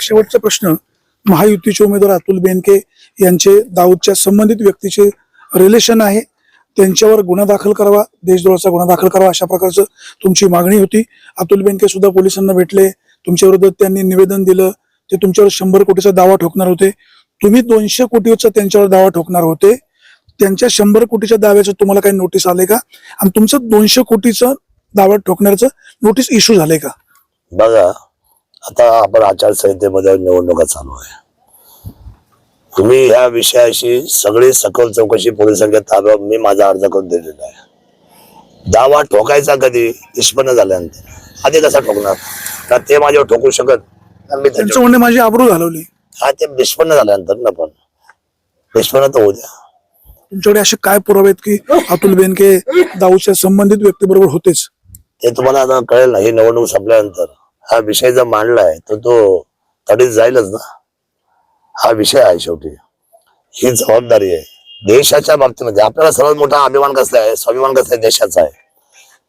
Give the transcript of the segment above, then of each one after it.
शेवटचा प्रश्न महायुतीचे उमेदवार अतुल बेनके यांचे दाऊदच्या संबंधित व्यक्तीचे रिलेशन आहे. त्यांच्यावर गुन्हा दाखल करावा देशद्रोहाचा गुन्हा दाखल करावा अशा प्रकारचं तुमची मागणी होती. अतुल बेनके सुद्धा पोलिसांना भेटले. तुमच्या विरोधात त्यांनी निवेदन दिलं. ते तुमच्यावर शंभर कोटीचा दावा ठोकणार होते. तुम्ही दोनशे कोटीचा त्यांच्यावर दावा ठोकणार होते. त्यांच्या शंभर कोटीच्या दाव्याचं तुम्हाला काही नोटीस आले का? आणि तुमचं दोनशे कोटीचं दावा ठोकण्याचं नोटीस इश्यू झाले का? बघा आता आपण आचारसंहितेमध्ये निवडणुका चालू आहे. तुम्ही ह्या विषयाशी सगळी सखोल चौकशी पोलिसांच्या ताब्यात मी माझा अर्ज करून दिलेला आहे. दावा ठोकायचा कधी? निष्पन्न झाल्यानंतर. आधी कसा ठोकणार? का ते माझ्यावर ठोकू शकत? मी त्यांचं त्याच्यावर- म्हणणे माझी आबरू घालवली. हा ते निष्पन्न झाल्यानंतर ना पण. निष्पन्न तर होऊ द्या. तुमच्याकडे असे काय पुरावे आहेत की अतुल बेनके दाऊदच्या संबंधित व्यक्तीबरोबर होतेच? ते तुम्हाला आता कळेल ना ही निवडणूक संपल्यानंतर. हा विषय जर मांडलाय तर तो तडीत जाईलच ना. हा विषय आहे शेवटी. ही जबाबदारी आहे. देशाच्या बाबतीमध्ये आपल्याला सर्वात मोठा अभिमान कसला आहे? स्वाभिमान कसला आहे? देशाचा आहे.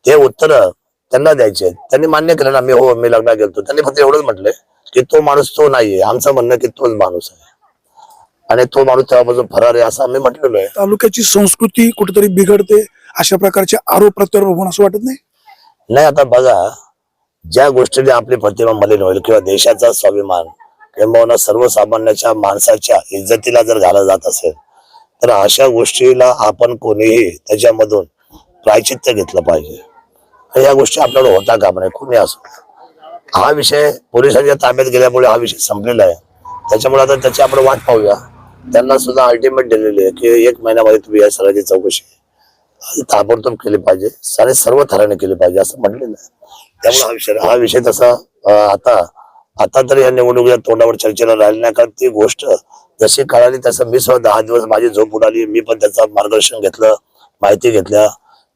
ते उत्तर त्यांना द्यायचे. त्यांनी मान्य केलं ना मी हो मी लग्न गेलतो. त्यांनी फक्त एवढंच म्हटलंय की तो माणूस तो नाहीये. आमचं म्हणणं की तोच माणूस आहे. आणि तो माणूस तेव्हापासून फरार आहे असं आम्ही म्हटलेलो आहे. तालुक्याची संस्कृती कुठेतरी बिघडते अशा प्रकारचे आरोप प्रत्यारोप होणं असं वाटत नाही? नाही आता बघा. ज्या गोष्टीने आपली प्रतिमा मलिन होईल किंवा देशाचा स्वाभिमान किंबहुना सर्वसामान्याच्या माणसाच्या इज्जतीला जर घाला जात असेल तर अशा गोष्टीला आपण कोणीही त्याच्यामधून प्रायचित्य घेतलं पाहिजे. या गोष्टी आपल्याला होता कामा नाही कोणी असो हा विषय पोलिसांच्या ताब्यात गेल्यामुळे हा विषय संपलेला आहे. त्याच्यामुळे आता त्याची आपण वाट पाहूया. त्यांना सुद्धा अल्टिमेट दिलेली आहे की एक महिन्यामध्ये तुम्ही या सगळ्याची चौकशी ताबडतोब केली पाहिजे. सारे सर्व थराने केली पाहिजे असं म्हटलेलं आहे. त्यामुळे हा विषय हा विषय तसा आता आता तरी या निवडणुकीच्या तोंडावर चर्चेला राहिली नाही कारण ती गोष्ट जशी कळाली तसं मी सुद्धा दहा दिवस माझी झोप उडाली. मी पण त्याचं मार्गदर्शन घेतलं माहिती घेतल्या.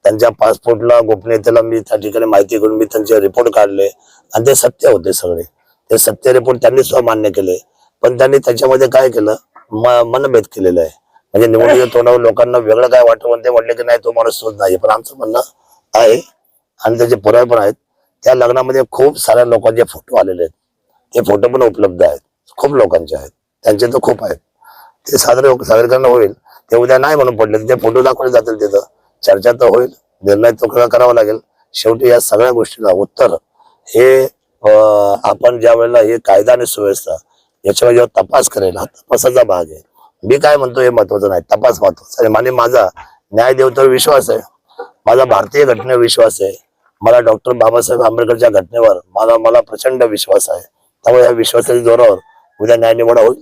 त्यांच्या पासपोर्टला गोपनीयतेला मी त्या ठिकाणी माहिती घेऊन मी त्यांचे रिपोर्ट काढले. आणि ते सत्य होते सगळे. ते सत्य रिपोर्ट त्यांनी सुद्धा मान्य केले. पण त्यांनी त्याच्यामध्ये काय केलं? म- मनभेद केलेला आहे. म्हणजे निवडणुकीच्या तोंडावर लोकांना वेगळं काय वाटतं ते म्हटले की नाही तो माणूस तोच नाही. पण आमचं म्हणणं आहे आणि त्याचे पुरावे पण आहेत त्या लग्नामध्ये खूप साऱ्या लोकांचे फोटो आलेले आहेत. ते फोटो पण उपलब्ध आहेत. खूप लोकांचे आहेत. त्यांचे तर खूप आहेत. ते सादर सादरीकरण होईल. ते उद्या नाही म्हणून पडले. ते फोटो दाखवले जातील तिथं. चर्चा तर होईल. निर्णय तो करावा लागेल. शेवटी या सगळ्या गोष्टीला उत्तर हे आपण ज्या वेळेला हे कायदा आणि सुव्यवस्था याच्यावर जेव्हा तपास करेल हा तपासाचा भाग आहे. मी काय म्हणतो हे महत्वाचं नाही. तपास महत्त्वाचा आहे. आणि माझा न्याय देवतावर विश्वास आहे. माझा भारतीय घटनेवर विश्वास आहे. मला डॉक्टर बाबासाहेब आंबेडकरच्या घटनेवर मला मला प्रचंड विश्वास आहे. त्यामुळे या विश्वासाच्या जोरावर उद्या न्याय निवडा होईल.